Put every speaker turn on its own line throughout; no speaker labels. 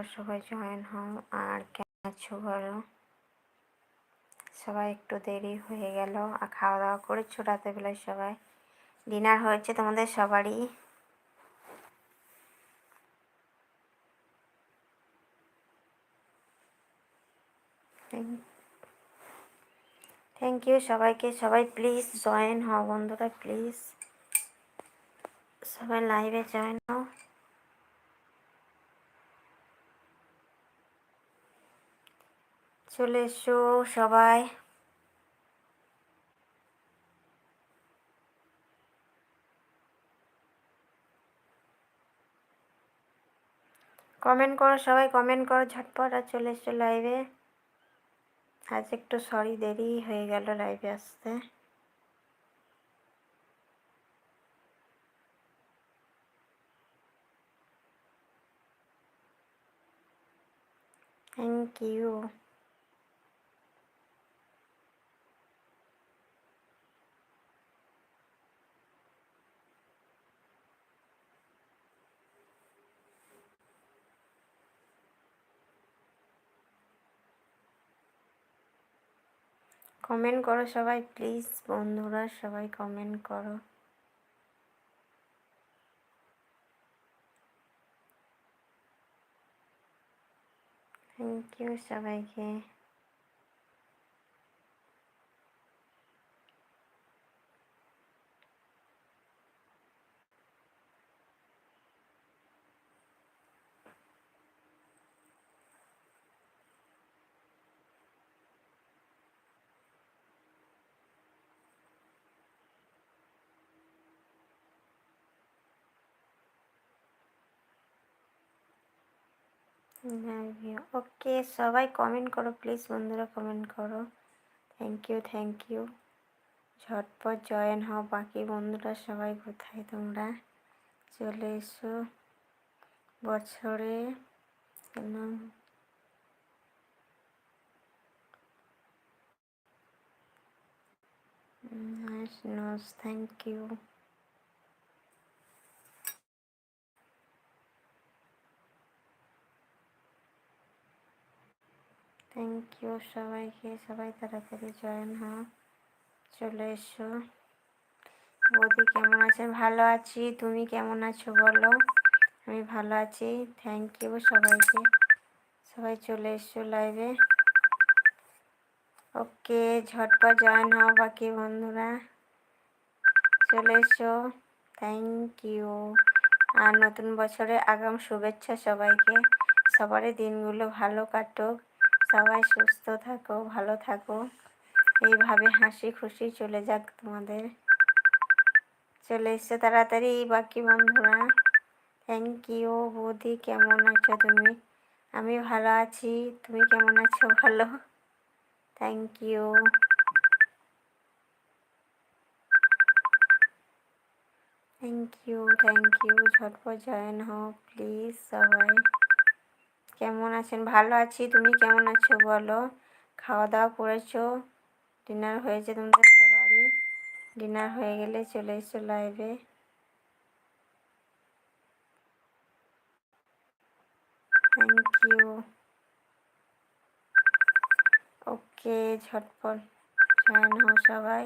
তোমরা সবাই জয়েন হও। আর কেমন আছো বলো? সবাই একটু দেরি হয়ে গেল। আর খাওয়া দাওয়া করেছ রাতেবেলায় সবাই? ডিনার হয়েছে তোমাদের সবারই? থ্যাংক ইউ সবাইকে। সবাই প্লিজ জয়েন হও বন্ধুরা প্লিজ সবাই লাইভে জয়েন হও। চলে এসো সবাই। কমেন্ট করো সবাই, কমেন্ট করো, ঝটপট আর চলে এসো লাইভে। আজ একটু সরি দেরি হয়ে গেল লাইভে আসতে। থ্যাংক ইউ কমেন্ট করো সবাই প্লিজ বন্ধুরা সবাই কমেন্ট করো। থ্যাংক ইউ সবাইকে। ওকে সবাই কমেন্ট করো প্লিজ বন্ধুরা কমেন্ট করো। থ্যাংক ইউ থ্যাংক ইউ ঝটপট জয়েন হও, বাকি বন্ধুরা সবাই কোথায় তোমরা? চলে এসো। বছরে nice thank you thank you সবাইকে। সবাই তাড়াতাড়ি জয়েন হও। চলে এসো। বৌদি কেমন আছে? ভালো আছি। তুমি কেমন আছো বলো? আমি ভালো আছি। থ্যাংক ইউ সবাইকে। সবাই চলে এসো লাইভে ওকে, ঝটপট জয়েন হও বাকি বন্ধুরা। চলে এসো। থ্যাংক ইউ আর নতুন বছরে আগাম শুভেচ্ছা সবাইকে। সবারই দিনগুলো ভালো কাটুক। সবাই সুস্থ থাকো, ভালো থাকো। এইভাবে হাসি খুশি চলে যাক তোমাদের। চলে এসছে তাড়াতাড়ি, বাকি বন্ধুরা। থ্যাংক ইউ বৌদি, কেমন আছো তুমি? আমি ভালো আছি, তুমি কেমন আছো? ভালো। Thank you thank you thank you ঝটপট জয়েন হও প্লিজ সবাই। কেমন আছেন? ভালো আছি। তুমি কেমন আছো বলো? খাওয়া দাওয়া করেছ? ডিনার হয়েছে তোমাদের সবারই? ডিনার হয়ে গেলে চলে এসো লাইভে থ্যাংক ইউ ওকে ঝটপট জয়েন হও সবাই।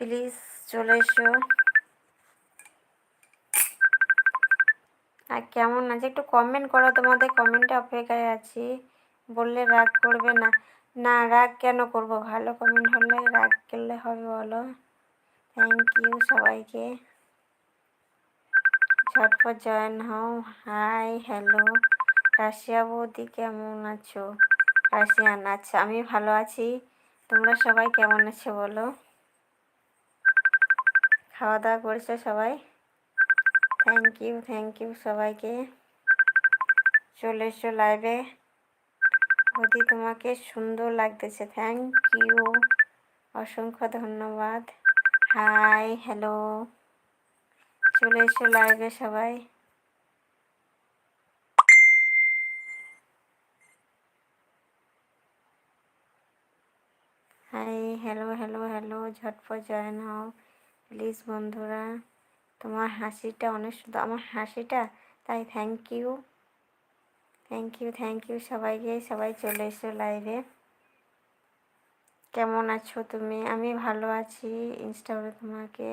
প্লিজ চলে এসো। আর কেমন আছে? একটু কমেন্ট করো তোমাদের কমেন্টে অপেক্ষায় আছি। বললে রাগ করবে না। না, রাগ কেন করব? ভালো কমেন্ট হলে রাগ করলে হবে বলো। থ্যাংক ইউ সবাইকে। ঝটপট জয়েন হও। হাই হ্যালো রাশিয়া বৌদি, কেমন আছো? রাশিয়ান আচ্ছা আমি ভালো আছি। তোমরা সবাই কেমন আছো বলো? খাওয়া দাওয়া করেছ সবাই? থ্যাংক ইউ থ্যাংক ইউ সবাইকে। চলে এসো লাইভে বৌদি তোমাকে সুন্দর লাগতেছে। থ্যাংক ইউ অসংখ্য ধন্যবাদ। হাই হ্যালো চলে এসো লাইভে সবাই। হাই হ্যালো হ্যালো হ্যালো ঝটপট জয়েন হও। প্লিজ বন্ধুরা। তোমার হাসিটা অনেক সুন্দর, আমার হাসিটা, তাই thank you thank you thank you সবাইকে, সবাই চলে এসো লাইভে কেমন আছো তুমি? আমি ভালো আছি ইনস্টাগ্রামে তোমাকে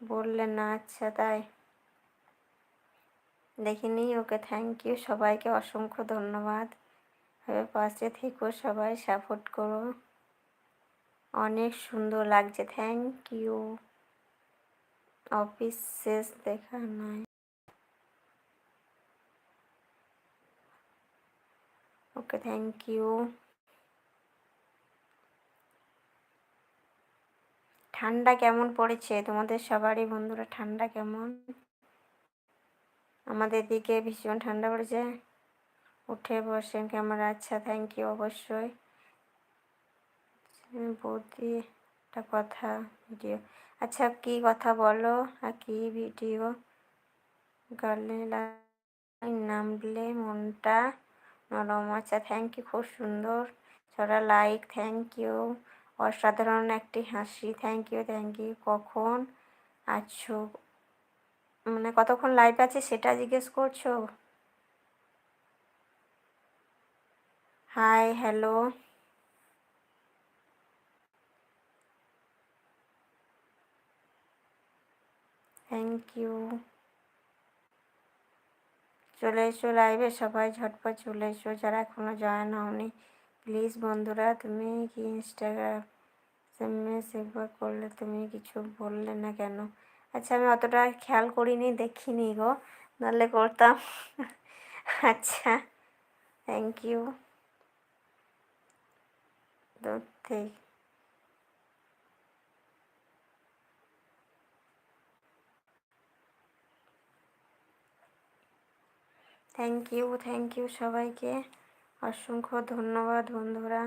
বললে না আচ্ছা তাই। দেখিনি ওকে থ্যাংক ইউ সবাইকে অসংখ্য ধন্যবাদ। এভাবে পাশে থেকো সবাই সাপোর্ট করো। অনেক সুন্দর লাগছে থ্যাংক ইউ অফিস শেষ দেখা নয় ওকে থ্যাংক ইউ ঠান্ডা কেমন পড়েছে? তোমাদের সবারই বন্ধুরা ঠান্ডা কেমন? আমাদের দিকে ভীষণ ঠান্ডা পড়েছে। উঠে বসেন ক্যামেরা আচ্ছা থ্যাংক ইউ অবশ্যই। বৌদি একটা কথা ভিডিও আচ্ছা কি কথা বলো? আর কি ভিডিও গালে নামলে মনটা নরম। আচ্ছা থ্যাংক ইউ খুব সুন্দর। ছড়া লাইক থ্যাংক ইউ অসাধারণ একটি হাসি। থ্যাংক ইউ থ্যাংক ইউ কখন আছো? মানে কতক্ষণ লাইভ আছে সেটা জিজ্ঞেস করছ? হাই হ্যালো থ্যাংক ইউ চলে এসো লাইভে সবাই ঝটপট চলে এসো। যারা এখনও জয়েন হওনি প্লিজ বন্ধুরা, তুমি কি ইনস্টাগ্রাম একবার করলে তুমি কিছু বললে না কেন? আচ্ছা আমি অতটা খেয়াল করিনি, দেখিনি গো, নাহলে করতাম। আচ্ছা থ্যাংক ইউ দূর থেকে থ্যাংক ইউ থ্যাংক ইউ সবাইকে। অসংখ্য ধন্যবাদ বন্ধুরা।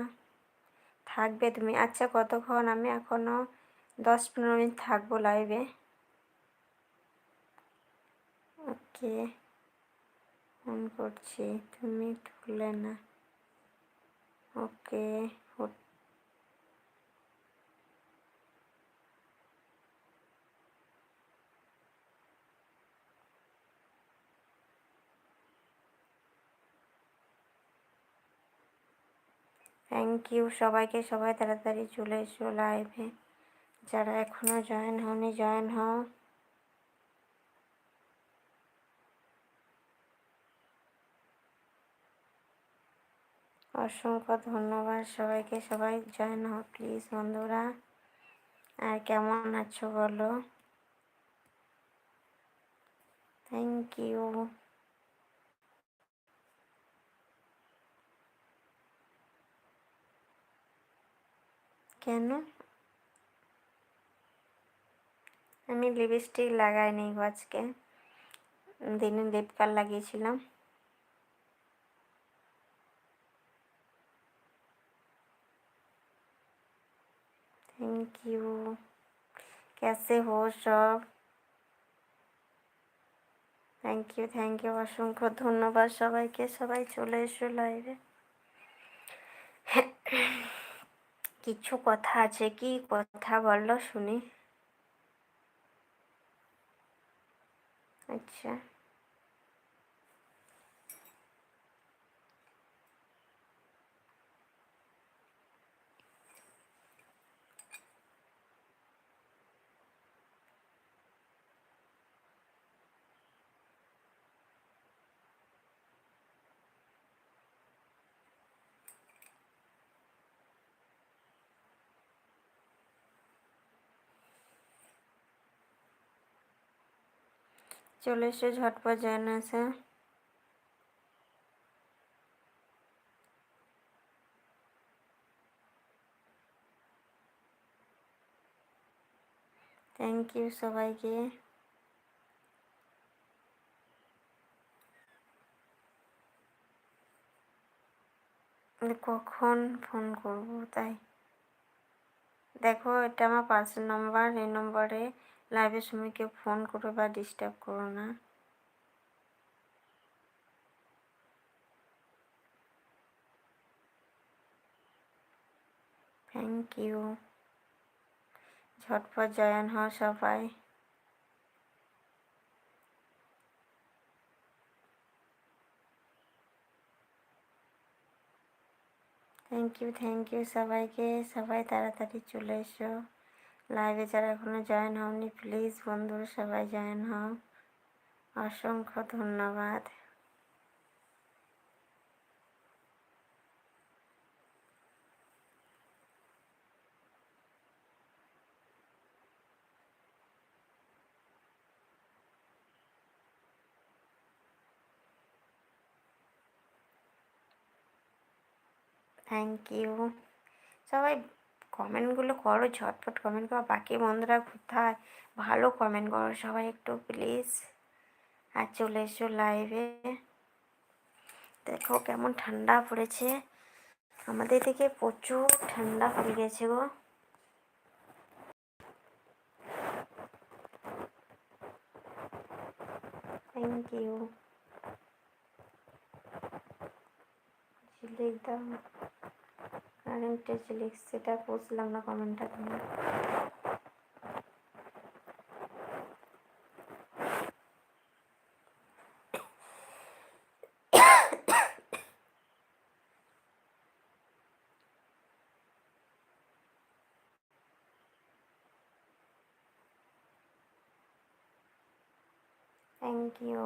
থাকবে তুমি। আচ্ছা কতক্ষণ? আমি এখনও দশ পনেরো মিনিট থাকব লাইভে ওকে। ফোন করছি। তুমি তুলে না ওকে। থ্যাংক ইউ সবাইকে সবাই তাড়াতাড়ি চলে এসো লাইভে যারা এখনও জয়েন হওনি জয়েন হও। অসংখ্য ধন্যবাদ সবাইকে। সবাই জয়েন হও প্লিজ বন্ধুরা। আর কেমন আছো বলো? থ্যাংক ইউ কেন আমি লিপস্টিক লাগাইনি আজকে দিনে লিপ কালার লাগিয়েছিলাম থ্যাংক ইউ कैसे हो সব থ্যাংক ইউ থ্যাংক ইউ অসংখ্য ধন্যবাদ সবাইকে সবাই চলে এসো লাইভে কিছু কথা আছে কি কথা বলল শুনি। আচ্ছা। চলে এসে ঝটপট আছে থ্যাংক ইউ সবাইকে। কখন ফোন করব তাই? দেখো এটা আমার পার্সোনাল নাম্বার, এই নম্বরে লাইভের সময় কেউ ফোন করো বা ডিস্টার্ব করো না। থ্যাংক ইউ ঝটপট জয়েন হও সবাই। থ্যাংক ইউ থ্যাংক ইউ সবাইকে। সবাই তাড়াতাড়ি চলে এসো। লাইভে যারা এখনও জয়েন হওনি প্লিজ বন্ধুরা সবাই জয়েন হও। অসংখ্য ধন্যবাদ। থ্যাংক ইউ সবাই কমেন্টগুলো করো, ঝটপট কমেন্ট করো। বাকি বন্ধুরা কোথায়? ভালো কমেন্ট করো সবাই একটু প্লিজ আর চলে এসো লাইভে দেখো কেমন ঠান্ডা পড়েছে। আমাদের দিকে প্রচুর ঠান্ডা পড়ে গেছে গো। থ্যাংক ইউ লিখ কারেন্ট লিখ সেটা বুঝলাম না কমেন্টটা তোমার থ্যাংক ইউ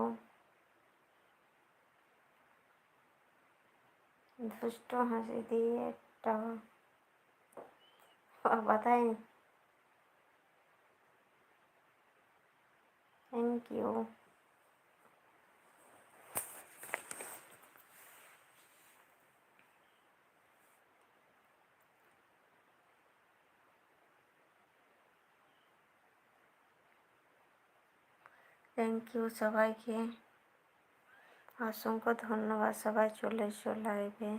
দুষ্ট হাসি দিয়ে একটা बताएं थैंक यू থ্যাংক ইউ সবাইকে অসংখ্য ধন্যবাদ সবাই চলে এসো লাইভে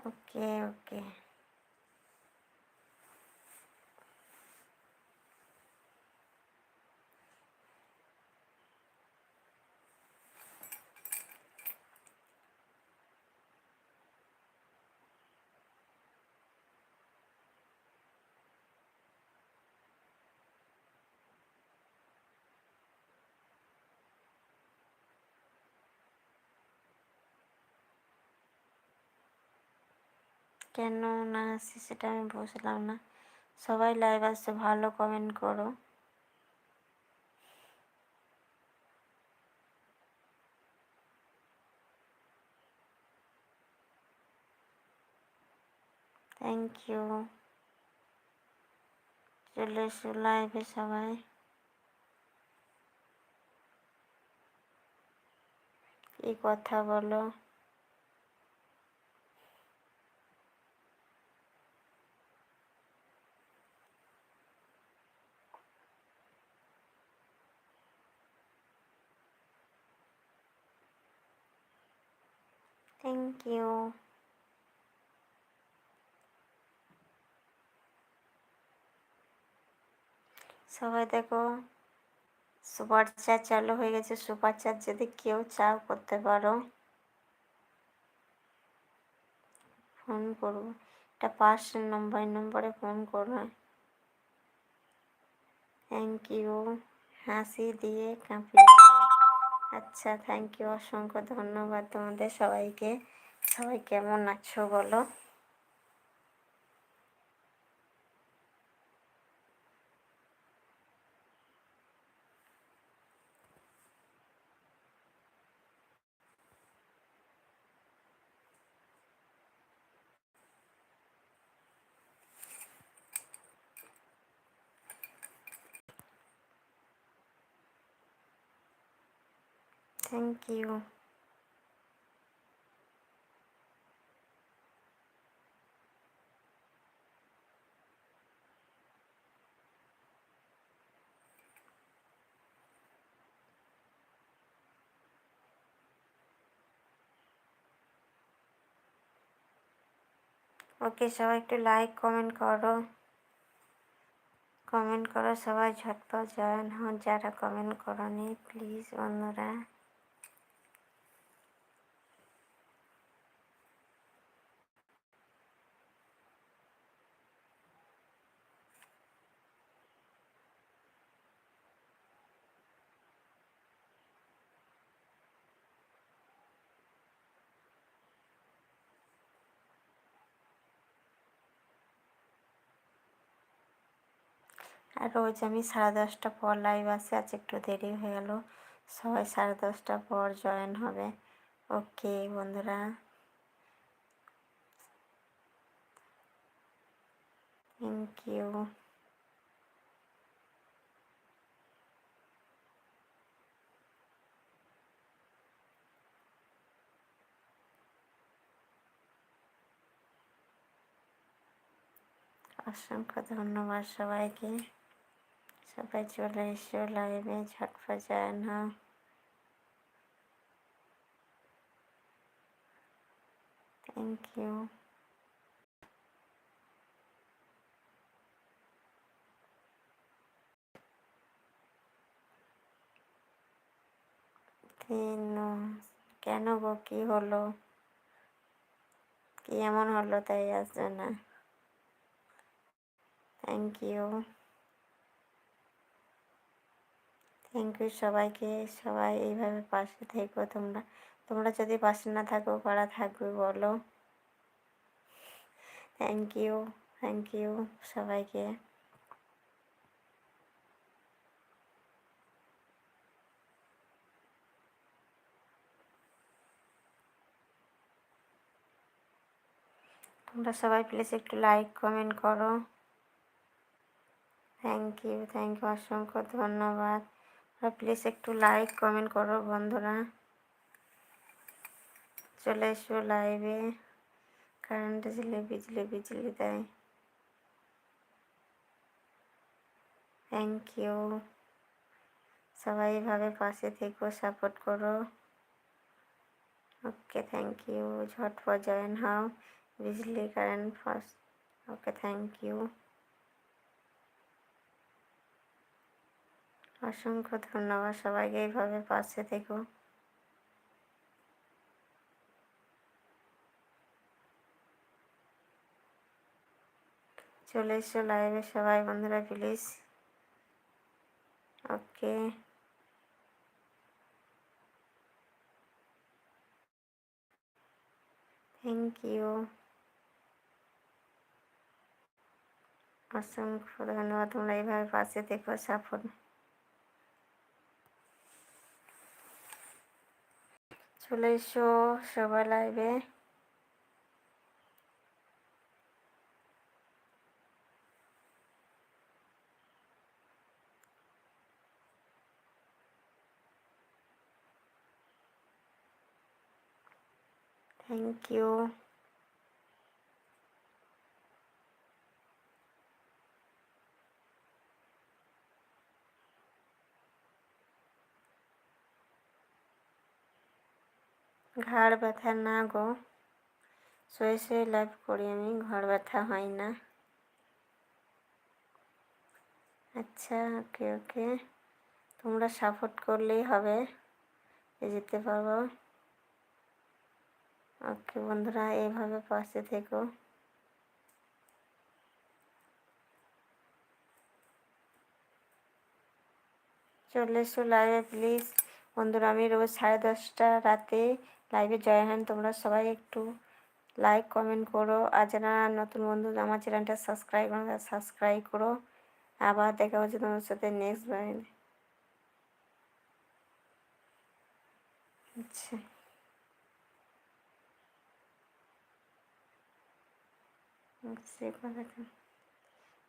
ওকে ওকে কেন না আসছে সেটা আমি বুঝলাম না। সবাই লাইভ আসছে ভালো কমেন্ট করো। থ্যাংক ইউ চলে এসো লাইভে সবাই। কি কথা বলো? থ্যাংক ইউ সবাই দেখো, সুপার চার্জ চালু হয়ে গেছে। সুপার চার্জ যদি কেউ চাও করতে পারো। ফোন করব এটা পাঁচ নম্বর নম্বরে ফোন করবে থ্যাংক ইউ হাসি দিয়ে কাঁপিয়ে আচ্ছা থ্যাংক ইউ অসংখ্য ধন্যবাদ তোমাদের সবাইকে। সবাই কেমন আছো বলো? Thank you. ওকে সবাই একটু লাইক কমেন্ট করো কমেন্ট করো সবাই ঝটপট জয়েন হন যারা কমেন্ট করনি প্লিজ বন্ধুরা আর রোজ আমি সাড়ে দশটা পর লাইভ আসে আজ একটু দেরি হয়ে গেল। সবাই সাড়ে দশটা পর জয়েন হবে। ওকে বন্ধুরা। থ্যাংক ইউ অসংখ্য ধন্যবাদ সবাইকে। সবাই চলে এসো লাইভে, ঝটপট যায় না থ্যাংক ইউ কেন গো, কি হলো? কি এমন হলো তাই আসবে না থ্যাংক ইউ থ্যাংক ইউ সবাইকে। সবাই এইভাবে পাশে থেকো তোমরা। তোমরা যদি পাশে না থাকো, কারা থাকবে, বলো। থ্যাংক ইউ থ্যাংক ইউ সবাইকে। তোমরা সবাই প্লিজ একটু লাইক কমেন্ট করো। থ্যাংক ইউ থ্যাংক ইউ অসংখ্য ধন্যবাদ। প্লিজ একটু লাইক কমেন্ট করো বন্ধুরা। চলে এসো লাইভে কারেন্ট ঝিলে বিজলি বিজলি দেয়। থ্যাংক ইউ সবাই এভাবে পাশে থেকো সাপোর্ট করো। ওকে থ্যাংক ইউ ঝটপট জয়েন হও। বিজলি current first okay thank you অসংখ্য ধন্যবাদ সবাইকে এইভাবে পাশে থেকো। চলে এসো লাইভে সবাই, বন্ধুরা প্লিজ ওকে থ্যাংক ইউ অসংখ্য ধন্যবাদ, তোমরা এইভাবে পাশে থেকো সাপোর্ট চলে এসো সবাই লাইভে থ্যাংক ইউ ঘাড় ব্যথা না গো। শুয়ে শুয়ে লাইভ করি আমি, ঘাড় ব্যথা হয় না। আচ্ছা ওকে ওকে তোমরা সাপোর্ট করলেই হবে যেতে পারব। ওকে বন্ধুরা এইভাবে পাশে থেকো। চলে এসো লাইভে প্লিজ বন্ধুরা, আমি রোজ সাড়ে দশটা রাতে লাইভে জয় হন। তোমরা সবাই একটু লাইক, কমেন্ট করো। আর যারা নতুন বন্ধু, আমার চ্যানেলটা সাবস্ক্রাইব করো সাবস্ক্রাইব করো। আবার দেখা হচ্ছে তোমার সাথে নেক্সট লাইভে আচ্ছা।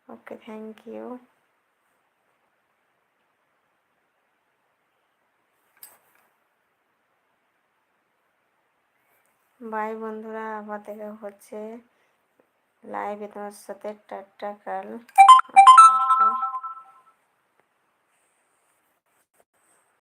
ওকে থ্যাংক ইউ ভাই বন্ধুরা আবার দেখা হচ্ছে লাইভে তোমার সাথে টাটা কাল।